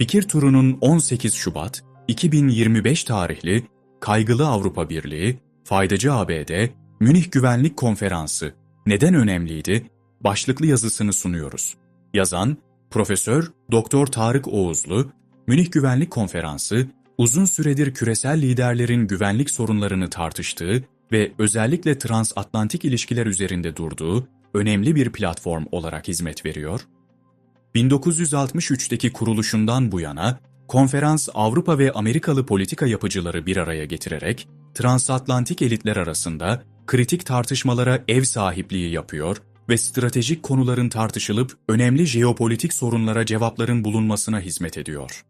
Fikir turunun 18 Şubat 2025 tarihli Kaygılı Avrupa Birliği, Faydacı ABD, Münih Güvenlik Konferansı neden önemliydi? Başlıklı yazısını sunuyoruz. Yazan Profesör Doktor Tarık Oğuzlu, Münih Güvenlik Konferansı uzun süredir küresel liderlerin güvenlik sorunlarını tartıştığı ve özellikle transatlantik ilişkiler üzerinde durduğu önemli bir platform olarak hizmet veriyor. 1963'teki kuruluşundan bu yana konferans Avrupa ve Amerikalı politika yapıcıları bir araya getirerek transatlantik elitler arasında kritik tartışmalara ev sahipliği yapıyor ve stratejik konuların tartışılıp önemli jeopolitik sorunlara cevapların bulunmasına hizmet ediyor.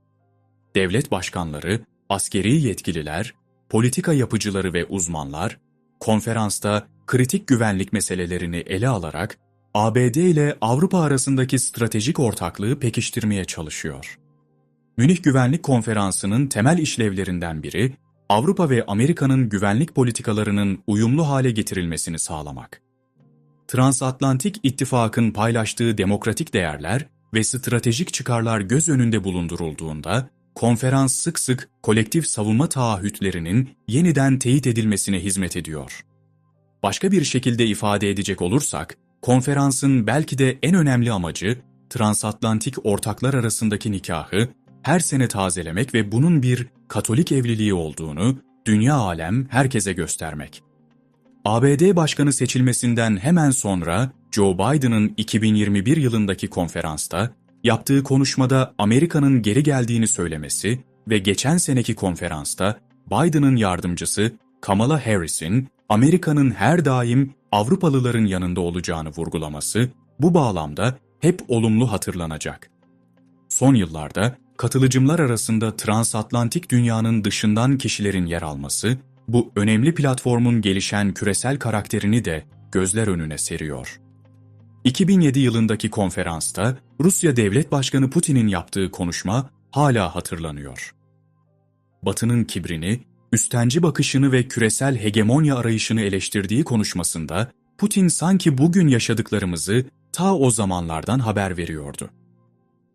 Devlet başkanları, askeri yetkililer, politika yapıcıları ve uzmanlar konferansta kritik güvenlik meselelerini ele alarak ABD ile Avrupa arasındaki stratejik ortaklığı pekiştirmeye çalışıyor. Münih Güvenlik Konferansı'nın temel işlevlerinden biri, Avrupa ve Amerika'nın güvenlik politikalarının uyumlu hale getirilmesini sağlamak. Transatlantik ittifakın paylaştığı demokratik değerler ve stratejik çıkarlar göz önünde bulundurulduğunda, konferans sık sık kolektif savunma taahhütlerinin yeniden teyit edilmesine hizmet ediyor. Başka bir şekilde ifade edecek olursak, konferansın belki de en önemli amacı, transatlantik ortaklar arasındaki nikahı her sene tazelemek ve bunun bir Katolik evliliği olduğunu dünya alem herkese göstermek. ABD Başkanı seçilmesinden hemen sonra Joe Biden'ın 2021 yılındaki konferansta yaptığı konuşmada Amerika'nın geri geldiğini söylemesi ve geçen seneki konferansta Biden'ın yardımcısı Kamala Harris'in Amerika'nın her daim Avrupalıların yanında olacağını vurgulaması bu bağlamda hep olumlu hatırlanacak. Son yıllarda katılıcımlar arasında transatlantik dünyanın dışından kişilerin yer alması, bu önemli platformun gelişen küresel karakterini de gözler önüne seriyor. 2007 yılındaki konferansta Rusya Devlet Başkanı Putin'in yaptığı konuşma hala hatırlanıyor. Batı'nın kibrini, üstenci bakışını ve küresel hegemonya arayışını eleştirdiği konuşmasında Putin sanki bugün yaşadıklarımızı ta o zamanlardan haber veriyordu.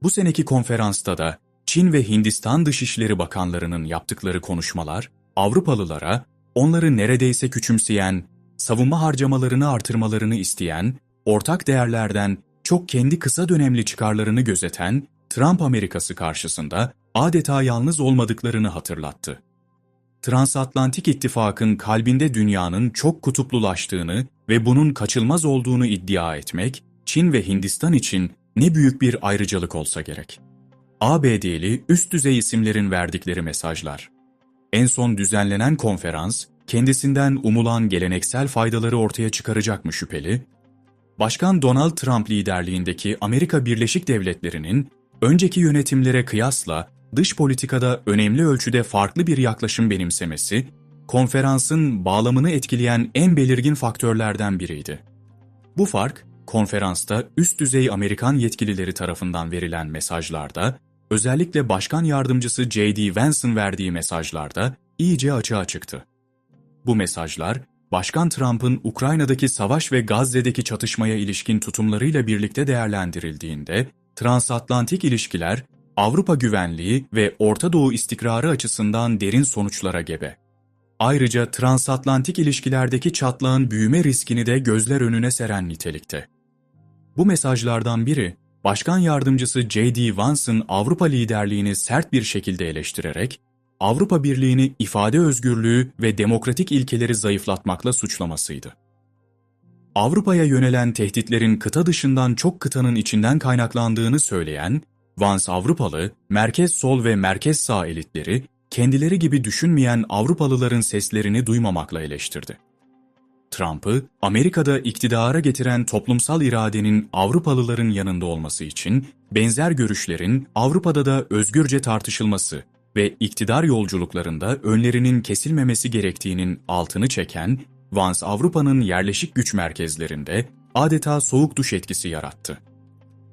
Bu seneki konferansta da Çin ve Hindistan Dışişleri Bakanlarının yaptıkları konuşmalar Avrupalılara onları neredeyse küçümseyen, savunma harcamalarını artırmalarını isteyen, ortak değerlerden çok kendi kısa dönemli çıkarlarını gözeten Trump Amerikası karşısında adeta yalnız olmadıklarını hatırlattı. Transatlantik ittifakın kalbinde dünyanın çok kutuplulaştığını ve bunun kaçılmaz olduğunu iddia etmek, Çin ve Hindistan için ne büyük bir ayrıcalık olsa gerek. ABD'li üst düzey isimlerin verdikleri mesajlar. En son düzenlenen konferans, kendisinden umulan geleneksel faydaları ortaya çıkaracak mı şüpheli? Başkan Donald Trump liderliğindeki Amerika Birleşik Devletleri'nin önceki yönetimlere kıyasla dış politikada önemli ölçüde farklı bir yaklaşım benimsemesi, konferansın bağlamını etkileyen en belirgin faktörlerden biriydi. Bu fark, konferansta üst düzey Amerikan yetkilileri tarafından verilen mesajlarda, özellikle Başkan Yardımcısı J.D. Vance'ın verdiği mesajlarda iyice açığa çıktı. Bu mesajlar, Başkan Trump'ın Ukrayna'daki savaş ve Gazze'deki çatışmaya ilişkin tutumlarıyla birlikte değerlendirildiğinde, transatlantik ilişkiler, Avrupa güvenliği ve Orta Doğu istikrarı açısından derin sonuçlara gebe. Ayrıca transatlantik ilişkilerdeki çatlağın büyüme riskini de gözler önüne seren nitelikte. Bu mesajlardan biri, Başkan Yardımcısı J.D. Vance'ın Avrupa liderliğini sert bir şekilde eleştirerek, Avrupa Birliği'ni ifade özgürlüğü ve demokratik ilkeleri zayıflatmakla suçlamasıydı. Avrupa'ya yönelen tehditlerin kıta dışından çok kıtanın içinden kaynaklandığını söyleyen, Vance Avrupalı, merkez sol ve merkez sağ elitleri, kendileri gibi düşünmeyen Avrupalıların seslerini duymamakla eleştirdi. Trump'ı Amerika'da iktidara getiren toplumsal iradenin Avrupalıların yanında olması için benzer görüşlerin Avrupa'da da özgürce tartışılması ve iktidar yolculuklarında önlerinin kesilmemesi gerektiğinin altını çeken Vance Avrupa'nın yerleşik güç merkezlerinde adeta soğuk duş etkisi yarattı.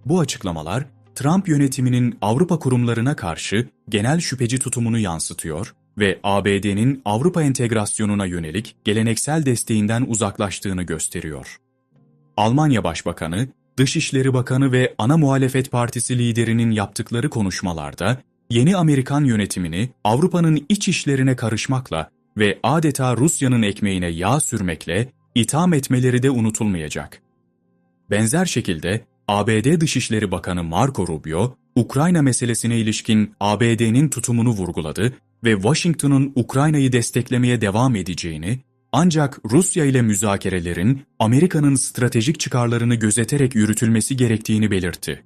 Bu açıklamalar Trump yönetiminin Avrupa kurumlarına karşı genel şüpheci tutumunu yansıtıyor ve ABD'nin Avrupa entegrasyonuna yönelik geleneksel desteğinden uzaklaştığını gösteriyor. Almanya Başbakanı, Dışişleri Bakanı ve ana muhalefet partisi liderinin yaptıkları konuşmalarda yeni Amerikan yönetimini Avrupa'nın iç işlerine karışmakla ve adeta Rusya'nın ekmeğine yağ sürmekle itham etmeleri de unutulmayacak. Benzer şekilde ABD Dışişleri Bakanı Marco Rubio, Ukrayna meselesine ilişkin ABD'nin tutumunu vurguladı ve Washington'un Ukrayna'yı desteklemeye devam edeceğini, ancak Rusya ile müzakerelerin Amerika'nın stratejik çıkarlarını gözeterek yürütülmesi gerektiğini belirtti.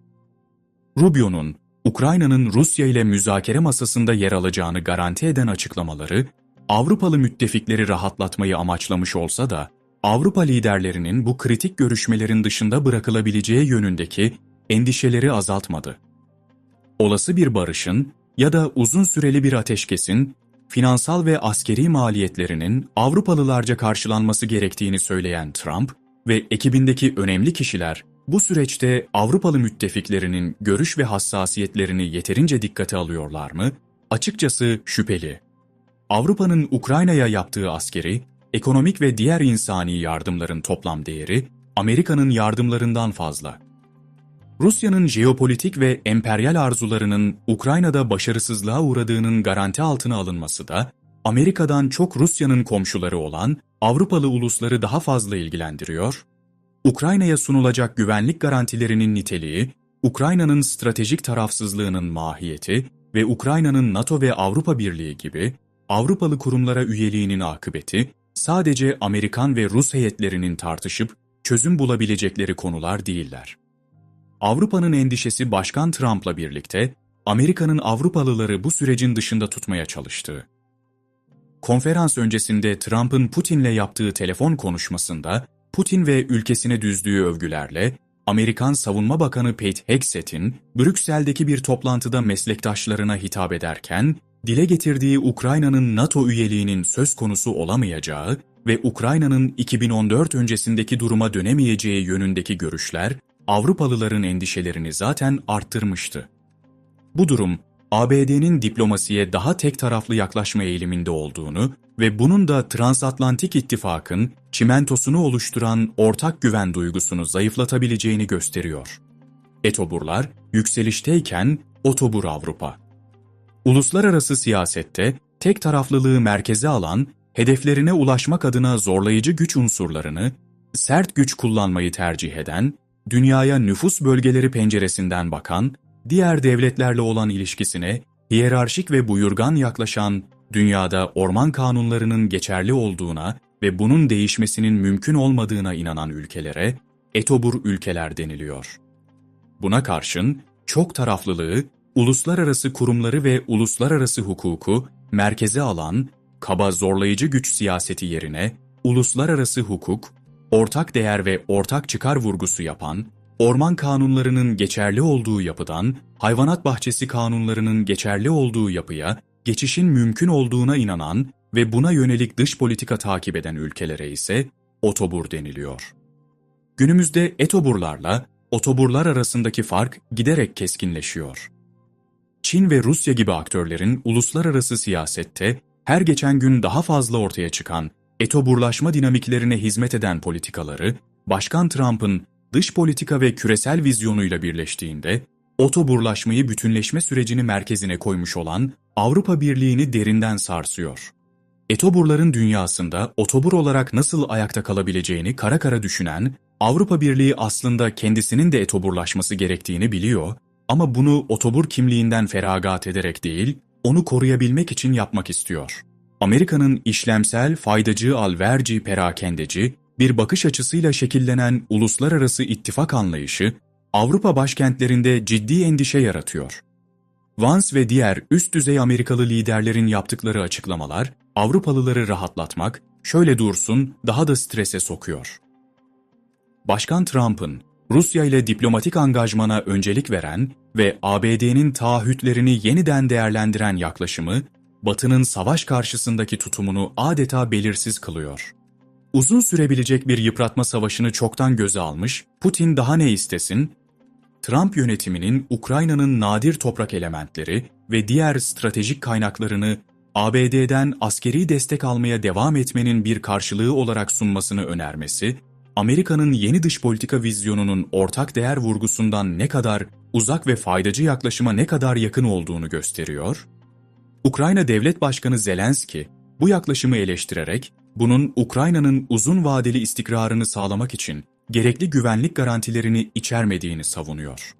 Rubio'nun Ukrayna'nın Rusya ile müzakere masasında yer alacağını garanti eden açıklamaları, Avrupalı müttefikleri rahatlatmayı amaçlamış olsa da, Avrupa liderlerinin bu kritik görüşmelerin dışında bırakılabileceği yönündeki endişeleri azaltmadı. Olası bir barışın ya da uzun süreli bir ateşkesin finansal ve askeri maliyetlerinin Avrupalılarca karşılanması gerektiğini söyleyen Trump ve ekibindeki önemli kişiler bu süreçte Avrupalı müttefiklerinin görüş ve hassasiyetlerini yeterince dikkate alıyorlar mı? Açıkçası şüpheli. Avrupa'nın Ukrayna'ya yaptığı askeri, ekonomik ve diğer insani yardımların toplam değeri Amerika'nın yardımlarından fazla. Rusya'nın jeopolitik ve emperyal arzularının Ukrayna'da başarısızlığa uğradığının garanti altına alınması da Amerika'dan çok Rusya'nın komşuları olan Avrupalı ulusları daha fazla ilgilendiriyor. Ukrayna'ya sunulacak güvenlik garantilerinin niteliği, Ukrayna'nın stratejik tarafsızlığının mahiyeti ve Ukrayna'nın NATO ve Avrupa Birliği gibi Avrupalı kurumlara üyeliğinin akıbeti sadece Amerikan ve Rus heyetlerinin tartışıp çözüm bulabilecekleri konular değiller. Avrupa'nın endişesi Başkan Trump'la birlikte Amerika'nın Avrupalıları bu sürecin dışında tutmaya çalıştığı. Konferans öncesinde Trump'ın Putin'le yaptığı telefon konuşmasında Putin ve ülkesine düzdüğü övgülerle Amerikan Savunma Bakanı Pete Hegseth'in Brüksel'deki bir toplantıda meslektaşlarına hitap ederken dile getirdiği Ukrayna'nın NATO üyeliğinin söz konusu olamayacağı ve Ukrayna'nın 2014 öncesindeki duruma dönemeyeceği yönündeki görüşler Avrupalıların endişelerini zaten arttırmıştı. Bu durum, ABD'nin diplomasiye daha tek taraflı yaklaşma eğiliminde olduğunu ve bunun da transatlantik ittifakın çimentosunu oluşturan ortak güven duygusunu zayıflatabileceğini gösteriyor. Etoburlar yükselişteyken otobur Avrupa. Uluslararası siyasette tek taraflılığı merkeze alan, hedeflerine ulaşmak adına zorlayıcı güç unsurlarını, sert güç kullanmayı tercih eden, dünyaya nüfus bölgeleri penceresinden bakan, diğer devletlerle olan ilişkisine hiyerarşik ve buyurgan yaklaşan, dünyada orman kanunlarının geçerli olduğuna ve bunun değişmesinin mümkün olmadığına inanan ülkelere etobur ülkeler deniliyor. Buna karşın çok taraflılığı, uluslararası kurumları ve uluslararası hukuku merkeze alan, kaba zorlayıcı güç siyaseti yerine uluslararası hukuk, ortak değer ve ortak çıkar vurgusu yapan, orman kanunlarının geçerli olduğu yapıdan hayvanat bahçesi kanunlarının geçerli olduğu yapıya geçişin mümkün olduğuna inanan ve buna yönelik dış politika takip eden ülkelere ise otobur deniliyor. Günümüzde etoburlarla otoburlar arasındaki fark giderek keskinleşiyor. Çin ve Rusya gibi aktörlerin uluslararası siyasette her geçen gün daha fazla ortaya çıkan etoburlaşma dinamiklerine hizmet eden politikaları, Başkan Trump'ın dış politika ve küresel vizyonuyla birleştiğinde, otoburlaşmayı bütünleşme sürecini merkezine koymuş olan Avrupa Birliği'ni derinden sarsıyor. Etoburların dünyasında otobur olarak nasıl ayakta kalabileceğini kara kara düşünen, Avrupa Birliği aslında kendisinin de etoburlaşması gerektiğini biliyor ama bunu otobur kimliğinden feragat ederek değil, onu koruyabilmek için yapmak istiyor. Amerika'nın işlemsel, faydacı, alverci, perakendeci, bir bakış açısıyla şekillenen uluslararası ittifak anlayışı, Avrupa başkentlerinde ciddi endişe yaratıyor. Vance ve diğer üst düzey Amerikalı liderlerin yaptıkları açıklamalar, Avrupalıları rahatlatmak, şöyle dursun daha da strese sokuyor. Başkan Trump'ın Rusya ile diplomatik angajmana öncelik veren ve ABD'nin taahhütlerini yeniden değerlendiren yaklaşımı, Batı'nın savaş karşısındaki tutumunu adeta belirsiz kılıyor. Uzun sürebilecek bir yıpratma savaşını çoktan göze almış, Putin daha ne istesin? Trump yönetiminin Ukrayna'nın nadir toprak elementleri ve diğer stratejik kaynaklarını ABD'den askeri destek almaya devam etmenin bir karşılığı olarak sunmasını önermesi, Amerika'nın yeni dış politika vizyonunun ortak değer vurgusundan ne kadar uzak ve faydacı yaklaşıma ne kadar yakın olduğunu gösteriyor. Ukrayna Devlet Başkanı Zelenski bu yaklaşımı eleştirerek bunun Ukrayna'nın uzun vadeli istikrarını sağlamak için gerekli güvenlik garantilerini içermediğini savunuyor.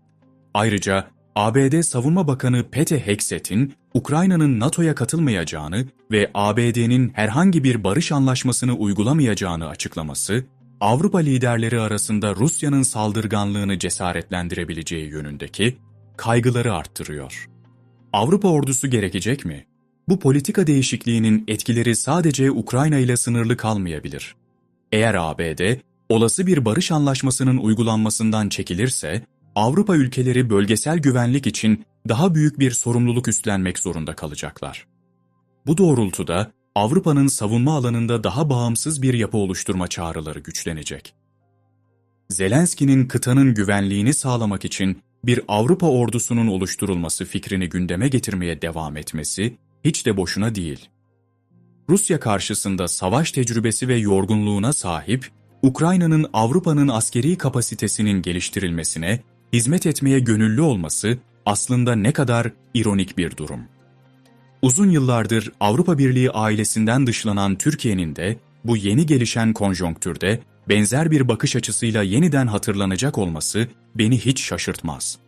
Ayrıca ABD Savunma Bakanı Pete Hegseth'in Ukrayna'nın NATO'ya katılmayacağını ve ABD'nin herhangi bir barış anlaşmasını uygulamayacağını açıklaması, Avrupa liderleri arasında Rusya'nın saldırganlığını cesaretlendirebileceği yönündeki kaygıları arttırıyor. Avrupa ordusu gerekecek mi? Bu politika değişikliğinin etkileri sadece Ukrayna ile sınırlı kalmayabilir. Eğer ABD, olası bir barış anlaşmasının uygulanmasından çekilirse, Avrupa ülkeleri bölgesel güvenlik için daha büyük bir sorumluluk üstlenmek zorunda kalacaklar. Bu doğrultuda Avrupa'nın savunma alanında daha bağımsız bir yapı oluşturma çağrıları güçlenecek. Zelenski'nin kıtanın güvenliğini sağlamak için bir Avrupa ordusunun oluşturulması fikrini gündeme getirmeye devam etmesi hiç de boşuna değil. Rusya karşısında savaş tecrübesi ve yorgunluğuna sahip, Ukrayna'nın Avrupa'nın askeri kapasitesinin geliştirilmesine hizmet etmeye gönüllü olması aslında ne kadar ironik bir durum. Uzun yıllardır Avrupa Birliği ailesinden dışlanan Türkiye'nin de bu yeni gelişen konjonktürde benzer bir bakış açısıyla yeniden hatırlanacak olması beni hiç şaşırtmaz.